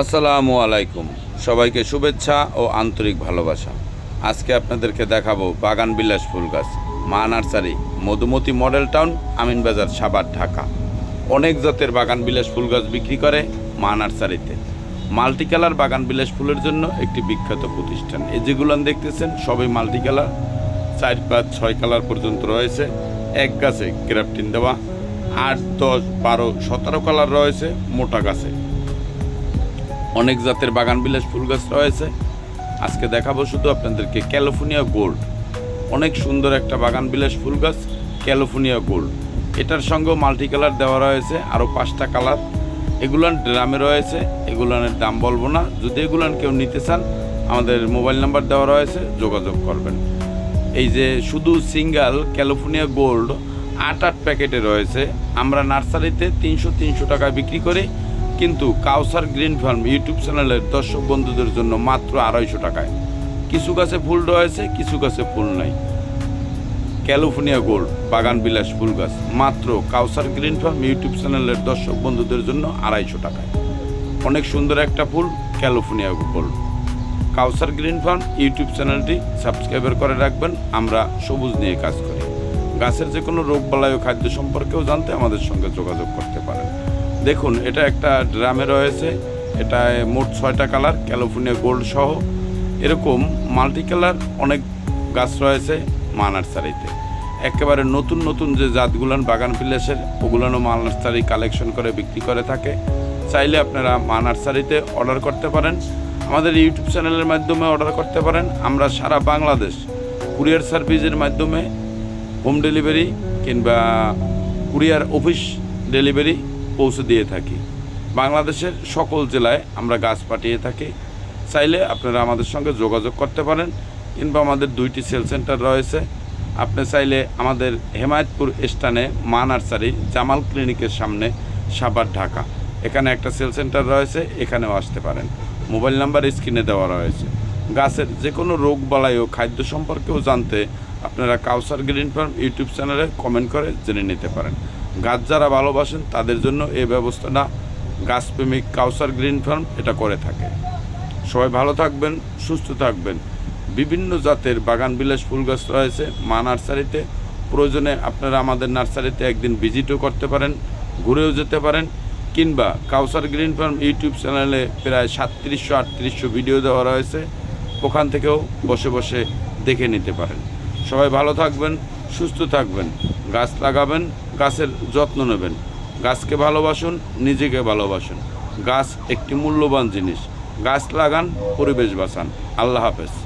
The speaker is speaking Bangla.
আসসালামু আলাইকুম। সবাইকে শুভেচ্ছা ও আন্তরিক ভালোবাসা। আজকে আপনাদেরকে দেখাবো বাগান বিলাস ফুল গাছ, মা nursery, Madhumati model town Aminbazar Savar Dhaka. অনেক জাতের বাগান বিলাস ফুল গাছ বিক্রি করে মা নার্সারিতে। মাল্টি কালার বাগান বিলাস ফুলের জন্য একটি বিখ্যাত প্রতিষ্ঠান। এই যেগুলো দেখতেছেন, সবই মাল্টি কালার চার পাঁচ ছয় কালার পর্যন্ত রয়েছে। এক গাছে গ্রাফটিন দেওয়া, আট, দশ, বারো, সতেরো কালার রয়েছে মোটা গাছে। অনেক জাতের বাগান বিলাস ফুল গাছ রয়েছে। আজকে দেখাবো শুধু আপনাদেরকে ক্যালিফোর্নিয়া গোল্ড। অনেক সুন্দর একটা বাগান বিলাস ফুল গাছ, ক্যালিফোর্নিয়া গোল্ড। এটার সঙ্গেও মাল্টি কালার দেওয়া রয়েছে, আরও পাঁচটা কালার। এগুলান ড্রামে রয়েছে, এগুলানের দাম বলব না। যদি এগুলান কেউ নিতে চান, আমাদের মোবাইল নাম্বার দেওয়া রয়েছে, যোগাযোগ করবেন। এই যে শুধু সিঙ্গাল ক্যালিফোর্নিয়া গোল্ড, আট আট প্যাকেটে রয়েছে। আমরা নার্সারিতে তিনশো তিনশো টাকায় বিক্রি করি। কিন্তু কাউসার গ্রিন ফার্ম ইউটিউব চ্যানেলের দর্শক বন্ধুদের জন্য মাত্র আড়াইশো টাকায়। কিছু গাছে ফুল রয়েছে, কিছু গাছে ফুল নাই। ক্যালিফোর্নিয়া গোল্ড, বাগান বিলাস ফুল গাছ, মাত্র কাউসার গ্রিন ফার্ম ইউটিউব চ্যানেলের দর্শক বন্ধুদের জন্য আড়াইশো টাকায়। অনেক সুন্দর একটা ফুল, California gold. Kausar green farm YouTube চ্যানেলটি সাবস্ক্রাইবার করে রাখবেন, আমরা সবুজ নিয়ে কাজ করি। গাছের যে কোনো রোগ বালাই ও খাদ্য সম্পর্কেও জানতে আমাদের সঙ্গে যোগাযোগ করতে পারেন। দেখুন, এটা একটা ড্রামে রয়েছে। এটা মোট ছয়টা কালার, ক্যালিফোর্নিয়া গোল্ড সহ। এরকম মাল্টি কালার অনেক গাছ রয়েছে মা নার্সারিতে একেবারে নতুন নতুন যে জাতগুলান বাগান বিলাসের, ওগুলানও মা নার্সারি কালেকশন করে বিক্রি করে থাকে। চাইলে আপনারা মা নার্সারিতে অর্ডার করতে পারেন। আমাদের ইউটিউব চ্যানেলের মাধ্যমে অর্ডার করতে পারেন। আমরা সারা বাংলাদেশ কুরিয়ার সার্ভিসের মাধ্যমে হোম ডেলিভারি কিংবা কুরিয়ার অফিস ডেলিভারি পৌঁছে দিয়ে থাকি। বাংলাদেশের সকল জেলায় আমরা গাছ পাঠিয়ে থাকি। চাইলে আপনারা আমাদের সঙ্গে যোগাযোগ করতে পারেন, কিংবা আমাদের দুইটি সেল সেন্টার রয়েছে। আপনি চাইলে আমাদের হেমায়তপুর স্টানে মা নার্সারি জামাল ক্লিনিকের সামনে সাবার ঢাকা। এখানে একটা সেল সেন্টার রয়েছে, এখানেও আসতে পারেন। মোবাইল নাম্বার স্ক্রিনে দেওয়া রয়েছে। গাছের যে কোনো রোগ বালাই ও খাদ্য সম্পর্কেও জানতে আপনারা কাউসার গ্রিন ফার্ম ইউটিউব চ্যানেলে কমেন্ট করে জেনে নিতে পারেন। গাছ যারা ভালোবাসেন, তাদের জন্য এই ব্যবস্থাটা গাছপ্রেমিক কাউসার গ্রিন ফার্ম এটা করে থাকে। সবাই ভালো থাকবেন, সুস্থ থাকবেন। বিভিন্ন জাতের বাগান বিলাস ফুল গাছ রয়েছে মা নার্সারিতে। প্রয়োজনে আপনারা আমাদের নার্সারিতে একদিন ভিজিটও করতে পারেন, ঘুরেও যেতে পারেন, কিংবা কাউসার গ্রিন ফার্ম ইউটিউব চ্যানেলে প্রায় সাতত্রিশশো, আটত্রিশশো ভিডিও দেওয়া রয়েছে। ওখান থেকেও বসে বসে দেখে নিতে পারেন। সবাই ভালো থাকবেন, সুস্থ থাকবেন। গাছ লাগাবেন, গাছের যত্ন নেবেন। গাছকে ভালোবাসুন, নিজেকে ভালোবাসুন। গাছ একটি মূল্যবান জিনিস। গাছ লাগান, পরিবেশ বাঁচান। আল্লাহ হাফেজ।